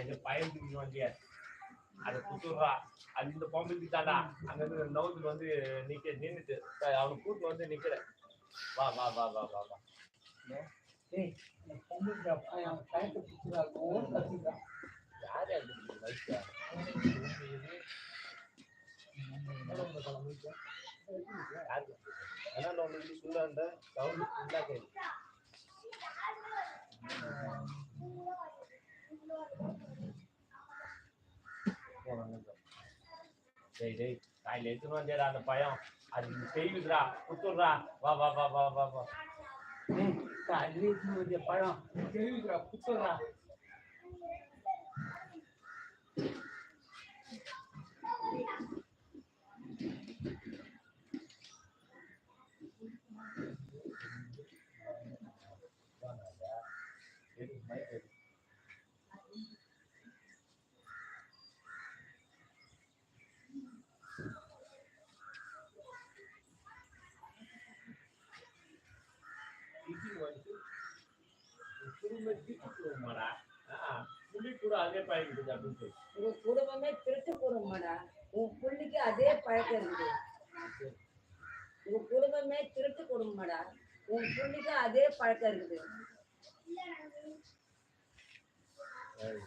இந்த பையன் தூக்கிட்டு வந்திய அதை குத்துடுறா அது இந்த பொம்பளைக்கு தாண்டா அங்க இருந்து நவுத்துக்கு வந்து நிக்க நின்னுட்டு அவனுக்கு கூட்டு வந்து நிக்கிற வா வா வா வா வா வா. யாரு அது? வயசு யாரு ஏன்னா நான் உங்களுக்கு சொல்ல அந்த சவுண்ட் ஃபுல்லா கேட்கு டேய் டேய் காலையில் எடுத்துன்னு வந்தேடா அந்த பயம். அது செய்யுதுடா குத்துடுறா வா வா வா வா வா வா. காலையில் ஏய் காலையில பழம் தெரியுதுடா குத்துறா திரும்ப திட்டுமாடா புள்ளி கூட அதே பழகிட்டு அப்படின்னு சொல்லி. உங்க குடும்பமே திருட்டு குடும்பம்டா உன் புள்ளிக்கு அதே பழக்கம் இருக்குது. உங்க குடும்பமே திருட்டு குடும்பம்டா உன் புள்ளிக்கு அதே பழக்கம் இருக்குது. சொல்லு.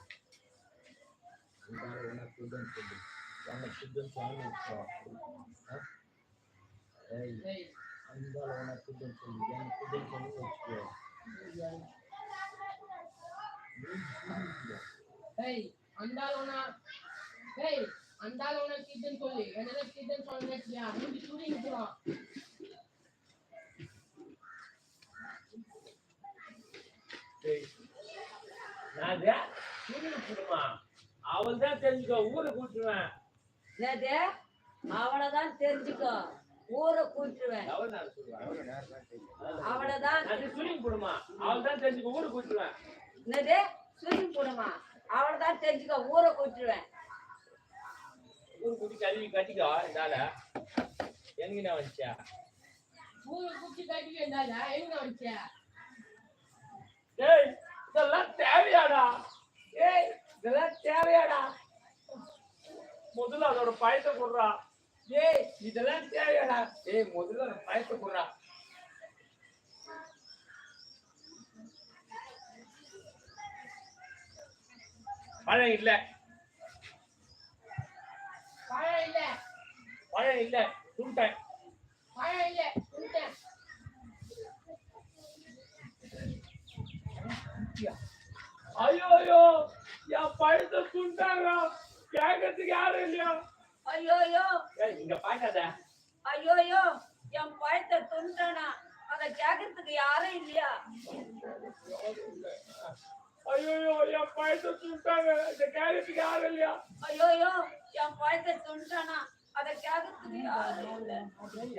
சொல்லி? புடுமா. அவள்தான் தெரிஞ்சுக்கோ ஊரை கூட்டுருவேன். என்னது? அவனைதான் தெரிஞ்சுக்கோ ஊரை கூட்டுருவேன். எவ்வளவு நேரம் சொல்லுவேன் எவ்வளவு நேரம் தான் தெரியும் அவனைதான் அது சுருங்க போடுமா அவள் தான் தெரிஞ்சுக்கோ ஊரை கூட்டுருவேன். என்னது? சுருங்கி போடுமா அவனைதான் தெரிஞ்சுக்கோ ஊரை கூட்டுருவேன். ஊர் கூட்டி கழுவி கட்டிக்கோ வந்துச்சா மூணு குச்சி கட்டி இருந்தால என்ன வந்துச்சு டேய் இதெல்லாம் தேவையாடா. ஏய் இதெல்லாம் தேவையாடா. முதல்ல அதோட பயத்தை கொடுறா. ஏய் இதெல்லாம் தேவையாடா. ஏய் முதல்ல பயத்தை கொடுறா. பழம் இல்ல. பழம் இல்ல. பழம் இல்ல. துண்டேன். பழம் இல்ல. சுட்டேன் ஐயோ ஐயோ என் பழத்தை துண்டாங்க கேட்கறதுக்கு யாரும் இல்லையா? ஐயோயோ. ஏய் இங்க பாக்காத. ஐயோயோ என் பழத்தை துண்டானா அதை கேட்கறதுக்கு யாரும் இல்லையா? ஐயோ என் பழத்தை துண்டாங்க இந்த கேட்கறதுக்கு யாரும் இல்லையா? ஐயோயோ என் பழத்தை துண்டானா அதை கேட்கறதுக்கு யாரும் இல்லை.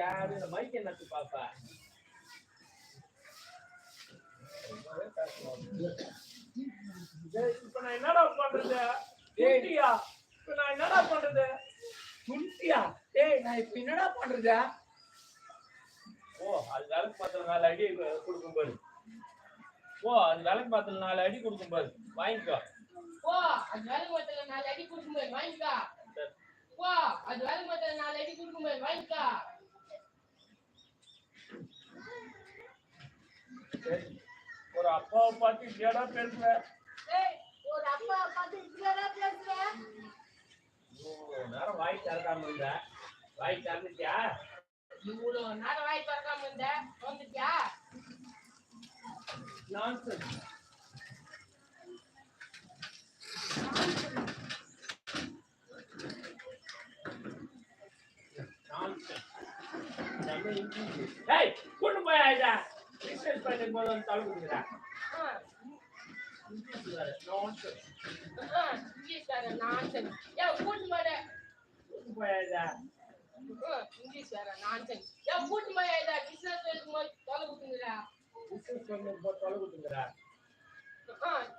யாரு? இந்த மைக் என்னத்து பாப்பா? டேய், இப்ப நான் என்னடா பண்றது? துண்டியா இப்ப நான் என்னடா பண்றது? துண்டியா ஏய் நான் இப்ப என்னடா பண்றது? ஓ அது விளக்கு பாத்திரம் நாலு அடி கொடுக்கும் ஓ அது விளக்கு பாத்திரம் நாலு அடி கொடுக்கும் பாரு. வாங்கிக்கோ. ஓ அது வேலை மொத்தல நாலு அடி கொடுக்கும்போது வாங்கிக்கா. ஓ அது வேலை மொத்தல நாலு அடி கொடுக்கும்போது வாங்கிக்கா. சரி. ஒரு அப்பாவை பார்த்து இப்படியாடா பேசுற? ஒரு அப்பா பார்த்து இப்படியா பேசுறேன் இவ்வளோ நேரம் வாய் திறக்காம இருந்த. வாய் திறந்துட்டியா? இவ்வளவு நேரம் வாய் திறக்காம இருந்த வந்துட்டியா? நான்சென்ஸ் நான்சென்ஸ் நம்ம இங்கிலீஷ் கொண்டு போய் ஆயிடா பிசினஸ் பண்ணி போது வந்து தலை கொடுக்குறா இங்கிலீஷ் வேற நான்சென்ஸ் ஆ, இங்கிலீஷ்கார நான்சென்ஸ் கூட்டு மாட கொண்டு போய் ஆயிடா இங்கிலீஷ் வேற நான்சென்ஸ் கூட்டு மாட பிசினஸ் பிசினஸ் பண்ணி போது தலை கொடுக்குறா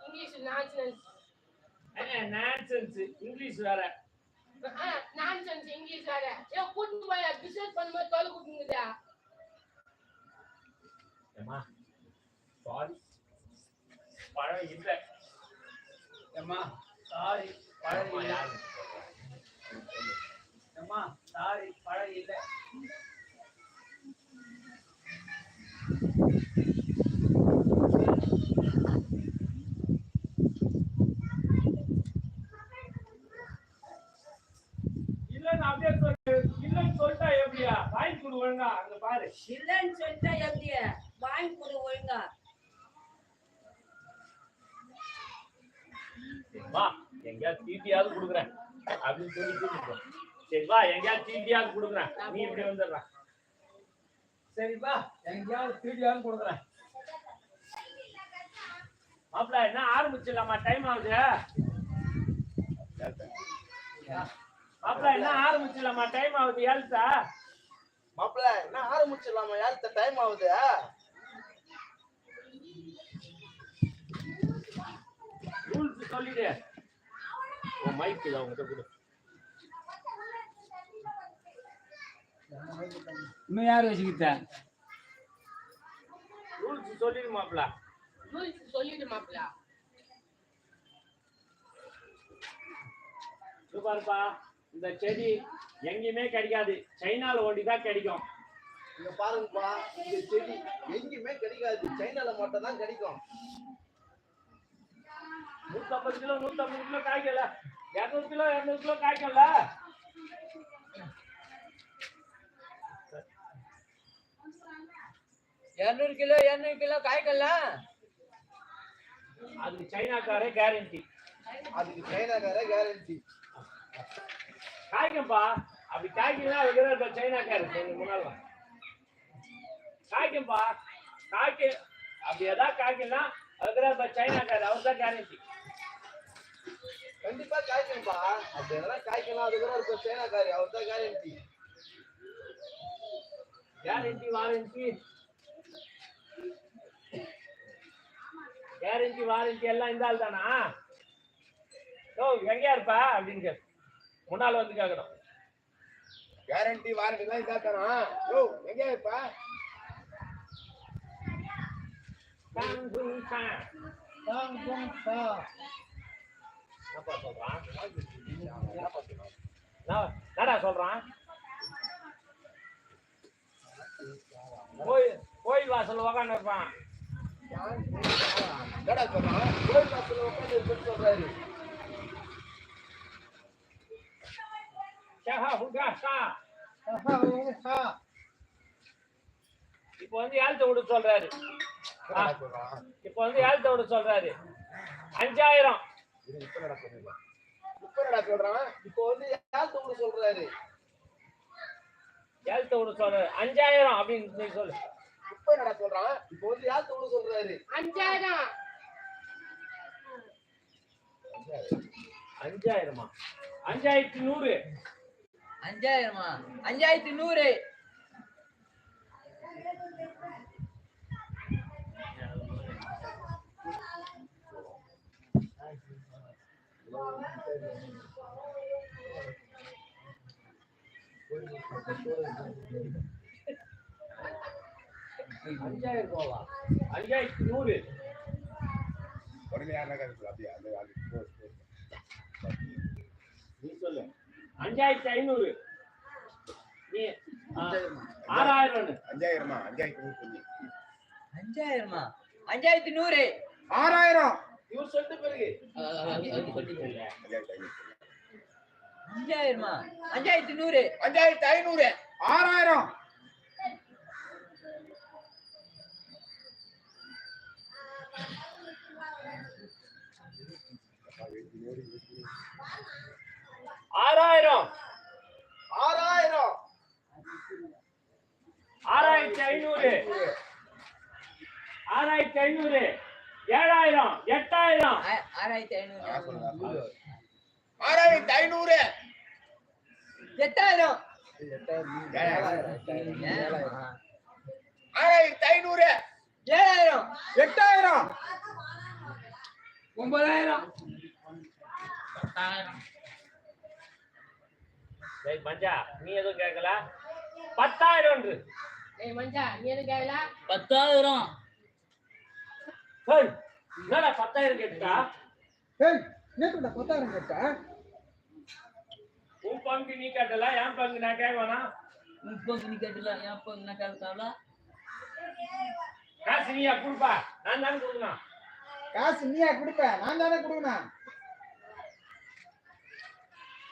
இங்கிலீஷ் நான்சென்ஸ் நான்சென்ஸ் இங்கிலீஷ் வேற. நான்சென்ஸ் இங்கிலீஷ் வேற. ஏன் கூட்டு போய் பிசினஸ் பண்ணும்போது தொலை ஏமா சாரி பழம் இல்லை. ஏம்மா? சாரி பழம் இல்லை. யாரு? அம்மா சாரி பழம் இல்லை. இல்லன்னு அப்படியே சொல்லு இல்லன்னு சொல்லிட்டா எப்படியா? வாங்கி கொடு ஒழுங்கா அங்க பாரு. இல்லைன்னு சொல்லிட்டா எப்படி வாங்கி கொடு ஒழுங்கா. வா. எங்கேயாவது தீட்டியாவது கொடுக்குறேன். அப்படின்னு சொல்லி கூட்டிட்டு போ. சரி வா. எங்கேயாவது தீட்டியாவது கொடுக்குறேன். நீ இப்படி வந்துடுற. சரிப்பா எங்கேயாவது தீடியாவது கொடுக்குறேன். மாப்பிள்ள என்ன ஆரம்பிச்சிடலாமா? டைம் ஆகுது. மாப்பிள்ள என்ன ஆரம்பிச்சிடலாமா? டைம் ஆகுது ஏழ்த்தா மாப்பிள்ள என்ன ஆரம்பிச்சிடலாமா? யாருக்கு டைம் ஆகுது. ரூல்ஸ் சொல்லிடு. உன் மைக் இதை அவங்ககிட்ட கொடு. இன்னும் யார் வச்சுக்கிட்ட ரூல்ஸ் சொல்லிடு மாப்பிள்ள ரூல்ஸ் சொல்லிடு மாப்பிள்ள இது பாருப்பா. இந்த செடி எங்கேயுமே கிடைக்காது. சைனால ஓடி தான் கிடைக்கும். இங்க பாருங்கப்பா இந்த செடி எங்கேயுமே கிடைக்காது. சைனால மட்டும் தான் கிடைக்கும். நூத்தம்பது கிலோ நூத்தம்பது கிலோ காய்க்கல. இரநூறு கிலோ இரநூறு கிலோ காய்க்கல இரநூறு கிலோ இரநூறு கிலோ காய்கல்ல அதுக்கு சைனாக்காரே கேரண்டி அதுக்கு சைனாக்கார கேரண்டி காய்க்கும்பா. அப்படி காய்க்கலாம் அதுக்கு எங்க முன்னால. காய்க்கும்பா. காய்க்கு அப்படி எதாவது காய்க்கலாம் அதுக்கு இந்த சைனாக்காரர் அவர் தான் கேரண்டி கண்டிப்பா காய்க்கும்பா அப்படி எதனா காய்க்கலாம் அது கூட இருக்க சைனாக்காரி அவர் தான் guarantee guarantee warranty guarantee warranty எல்லாம் இந்த ஆள் தானா ஓ எங்கேயா இருப்பா? அப்படின்னு கேட்டு முன்னால வந்து கேட்கணும் கேரண்டி வாரண்டி தான் இதா தரோம் யோ எங்க இருப்பா? என்னப்பா சொல்றான்? என்ன- என்னடா சொல்றான்? கோயில் கோயில் வாசல் உக்காந்து இருப்பான் என்னடா சொல்றான்? கோயில் வாசல்ல உட்கார்ந்து இருக்குன்னு சொல்றாரு. இப்போ வந்து ஏழ்த்த விட சொல்றாரு? இப்போ வந்து ஏழ்த்த விட சொல்றாரு? அஞ்சாயிரம். இப்ப என்னடா சொல்றீங்க இப்ப என்னடா சொல்றான் இப்போ வந்து யார் தூங்க சொல்றாரு? ஏழ்த்த விட சொல்றாரு? அஞ்சாயிரம் அப்படின்னு நீ சொல்லு. இப்ப என்னடா சொல்றான் இப்போ வந்து யார் தூங்க சொல்றாரு? அஞ்சாயிரம். அஞ்சாயிரமா? அஞ்சாயிரத்தி நூறு. அஞ்சாயிரமா? அஞ்சாயிரத்தி நூறு. அஞ்சாயிரம் ரூபாவா அஞ்சாயிரத்தி நூறு. நீ சொல்லு. அஞ்சாயிரத்தி ஐநூறு. நீ ஆறாயிரம் அஞ்சாயிரமா? அஞ்சாயிரத்தி அஞ்சாயிரமா? அஞ்சாயிரத்தி நூறு. ஆறாயிரம். இவர் சொல்லிட்டு பிறகு. அஞ்சாயிரமா? அஞ்சாயிரத்தி நூறு. அஞ்சாயிரத்தி ஐநூறு. ஆறாயிரம். ஆறாயிரம். ஆறாயிரம். ஆறாயிரத்தி ஐநூறு. ஆறாயிரத்தி ஐநூறு. ஏழாயிரம். எட்டாயிரம். ஆறாயிரத்தி ஐநூறு. ஆறாயிரத்தி ஐநூறு. எட்டாயிரம். ஆறாயிரத்தி ஐநூறு. ஏழாயிரம். எட்டாயிரம். ஒன்பதாயிரம். டேய் மஞ்சா நீ எதுவும் கேட்கல பத்தாயிரம் ஏய் மஞ்சா நீ எது கேட்கல பத்தாயிரம். என்னடா பத்தாயிரம் கேட்டுட்டா? ஏய் என்னத்துடா பத்தாயிரம் கேட்ட? உன் பங்கு நீ கட்டல என் பங்கு நான் கேட்கவேனா உன் பங்கு நீ கேட்டல என் பங்கு நான் கேட்கல காசு நீயா கொடுப்பா? நான் தானே கொடுக்கணும். காசு நீயா கொடுப்ப நான் தானே கொடுக்கணும்.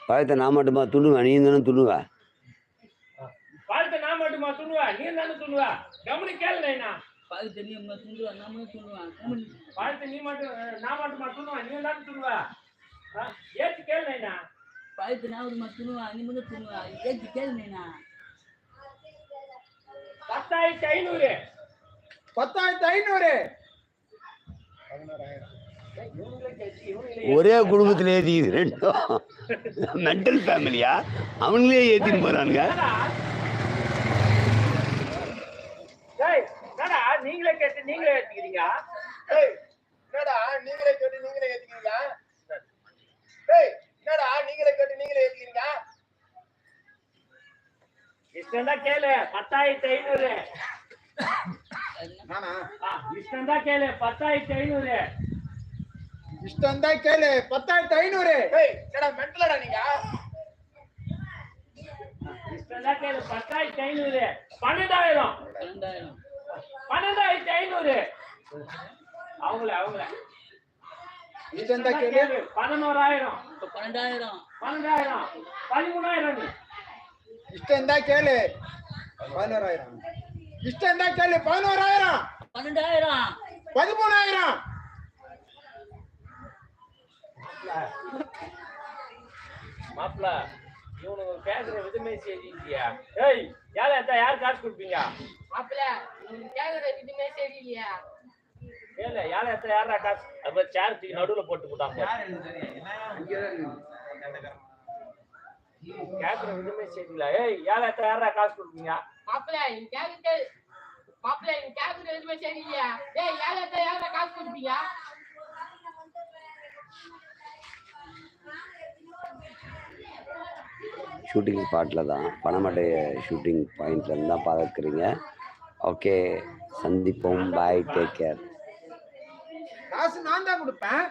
பழத்தை நான் மட்டுமா துண்ணுவேன் நீ தானே துண்ணுவ வாழ்க்கை நான் மட்டுமா துண்ணுவா நீ தானே துண்ணுவா கவனி கேளு நைனா. பகுதி நீ துண்டுவான் கம்மி வாழ்க்கை நீ மட்டும் நான் மட்டுமா துண்ணுவா நீ தானே துண்ணுவா ஏத்து கேளு நைனா. பகுதி நான் ஒரு துணுவான் நீ மட்டும் துணுவான் ஏற்றி கேளுண்ணா பத்தாயிரத்தி ஐநூறு. பத்தாயிரத்தி ஐநூறு. இவங்களே ஒரே குடும்பத்துல ஏத்திக்குது ரெண்டும். மென்டல் ஃபேமிலியா அவங்களே? டேய், என்னடா நீங்களே கேட்டு நீங்களே ஏத்துக்கிறீங்க? ஏய், என்னடா நீங்களே கேட்டு நீங்களே ஏத்துக்கிறீங்க? ஏய் என்னடா நீங்களே கேட்டு நீங்களே ஏத்துக்கிறீங்க? இஷ்டம் தான் கேளு பத்தாயிரத்தி ஐநூறு. இஷ்டம் தான் கேளு பத்தாயிரத்தி ஐநூறு. இஷ்டம் தான் கேளு. பத்தாயிரத்தி ஐநூறு. ஏய் என்னடா மென்டலடா நீங்க? கேளு. பத்தாயிரத்தி ஐநூறு. பன்னெண்டாயிரம். பன்னெண்டாயிரத்தி ஐநூறு. அவங்கள அவங்கள. இஷ்டம் தான் கேளு. பதினோராயிரம். பன்னெண்டாயிரம். பன்னெண்டாயிரம். பதிமூணாயிரம். இஷ்டம் தான் கேளு. பதினோராயிரம். இஷ்டம் தான் கேளு. பதினோராயிரம். பன்னெண்டாயிரம். பதிமூணாயிரம். மாப்பிள இவனுக்கு பேசுற விதமே சரியில்லையா? ஏய் யார் எத்தா யார் காசு கொடுப்பீங்க? மாப்பிள்ள நீங்க கேக்குற இதுமே சரியில்லையா? ஏல யார் எத்தா யாரா காசு? அப்ப சேர் தூக்கி நடுவுல போட்டு போட்டாங்க கேக்குற விதமே சரியில்லை. ஏய் யார் எத்தா யாரா காசு கொடுப்பீங்க? மாப்பிள்ள நீங்க கேக்குற மாப்பிள்ள நீங்க கேக்குற எதுவுமே சரியில்லையா? ஏய் யார்கிட்ட யார காசு கொடுப்பீங்க? ஷூட்டிங் ஸ்பாட்டில் தான். பணமட்டை ஷூட்டிங் பாயிண்ட்லேருந்து தான் பார்க்குறீங்க. ஓகே சந்திப்போம். Bye take care. காசு நான் தான் கொடுப்பேன்.